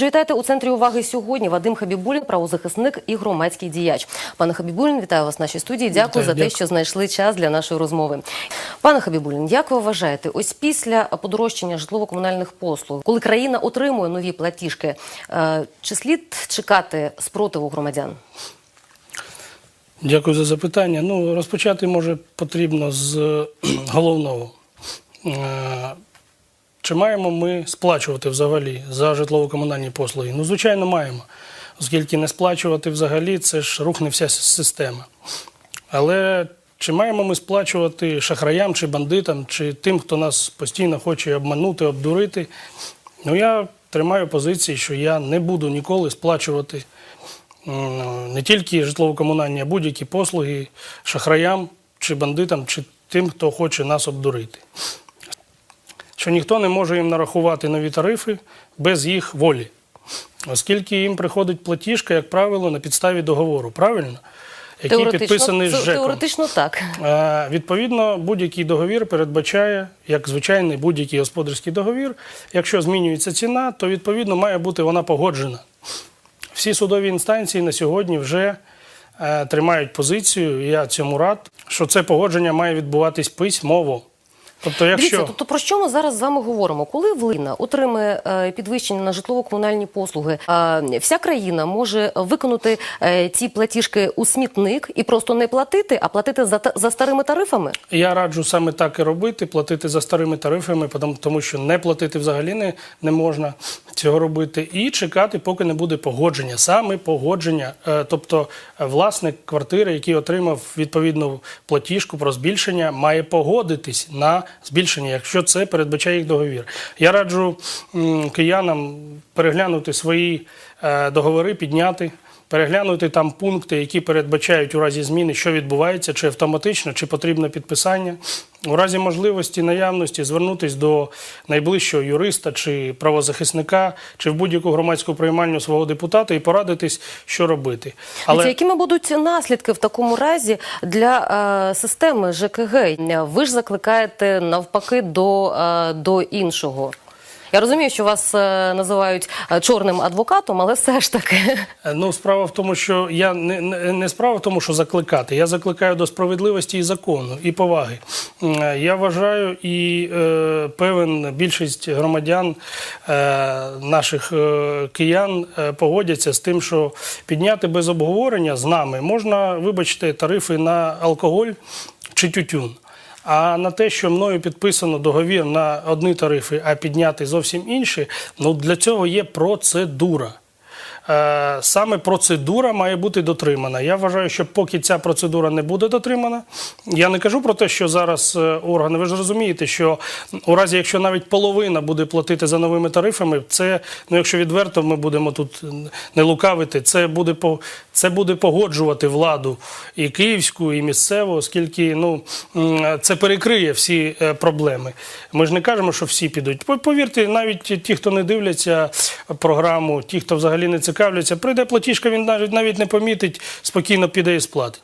Вітайте у центрі уваги сьогодні. Вадим Хабібулін, правозахисник і громадський діяч. Пане Хабібулін, вітаю вас в нашій студії. Дякую Вітаю, за те, що знайшли час для нашої розмови. Пане Хабібулін, як ви вважаєте, ось після подорожчання житлово-комунальних послуг, коли країна отримує нові платіжки, е, чи слід чекати спротиву громадян? Дякую за запитання. Ну, розпочати може потрібно з е, головного. Чи маємо ми сплачувати взагалі за житлово-комунальні послуги? Ну, звичайно, маємо. Оскільки не сплачувати взагалі це ж рухне вся система. Але чи маємо ми сплачувати шахраям чи бандитам, чи тим, хто нас постійно хоче обманути, обдурити? Ну, я тримаю позиції, що я не буду ніколи сплачувати не тільки житлово-комунальні, а будь-які послуги шахраям чи бандитам, чи тим, хто хоче нас обдурити. Що ніхто не може їм нарахувати нові тарифи без їх волі, оскільки їм приходить платіжка, як правило, на підставі договору, правильно? Який підписаний з ЖЕКом. теоретично так. Е, Відповідно, будь-який договір передбачає, як звичайний будь-який господарський договір, якщо змінюється ціна, то відповідно має бути вона погоджена. Всі судові інстанції на сьогодні вже е, тримають позицію, я цьому рад, що це погодження має відбуватись письмово. Тобто, якщо Дивіться, тобто про що ми зараз з вами говоримо? Коли влина отримає е, підвищення на житлово-комунальні послуги, е, вся країна може виконати е, ці платіжки у смітник і просто не платити, а платити за, за старими тарифами? Я раджу саме так і робити, платити за старими тарифами, тому що не платити взагалі не, не можна цього робити, і чекати, поки не буде погодження. Саме погодження, тобто власник квартири, який отримав відповідну платіжку про збільшення, має погодитись на збільшення, якщо це передбачає їх договір. Я раджу киянам переглянути свої е, договори, підняти. Переглянути там пункти, які передбачають у разі зміни, що відбувається, чи автоматично, чи потрібне підписання. У разі можливості наявності звернутись до найближчого юриста чи правозахисника, чи в будь-яку громадську приймальню свого депутата і порадитись, що робити. Але... Якими будуть наслідки в такому разі для е, системи ЖКГ? Ви ж закликаєте навпаки до, е, до іншого. Я розумію, що вас е, називають е, чорним адвокатом, але все ж таки. Е, Ну, справа в тому, що я не, не, справа в тому, що закликати. Я закликаю до справедливості і закону, і поваги. Я вважаю, і е, певен більшість громадян е, наших е, киян е, погодяться з тим, що підняти без обговорення з нами можна, вибачте, тарифи на алкоголь чи тютюн. А на те, що мною підписано договір на одні тарифи, а підняти зовсім інші, ну для цього є процедура. Е, Саме процедура має бути дотримана. Я вважаю, що поки ця процедура не буде дотримана, я не кажу про те, що зараз е, органи, ви ж розумієте, що у разі, якщо навіть половина буде платити за новими тарифами, це, ну якщо відверто ми будемо тут не лукавити, це буде це буде погоджувати владу і київську, і місцеву, оскільки ну це перекриє всі е, проблеми. Ми ж не кажемо, що всі підуть. Повірте, навіть ті, хто не дивляться програму, ті, хто взагалі не цікавляться, прийде платіжка, він навіть навіть не помітить, спокійно піде і сплатить.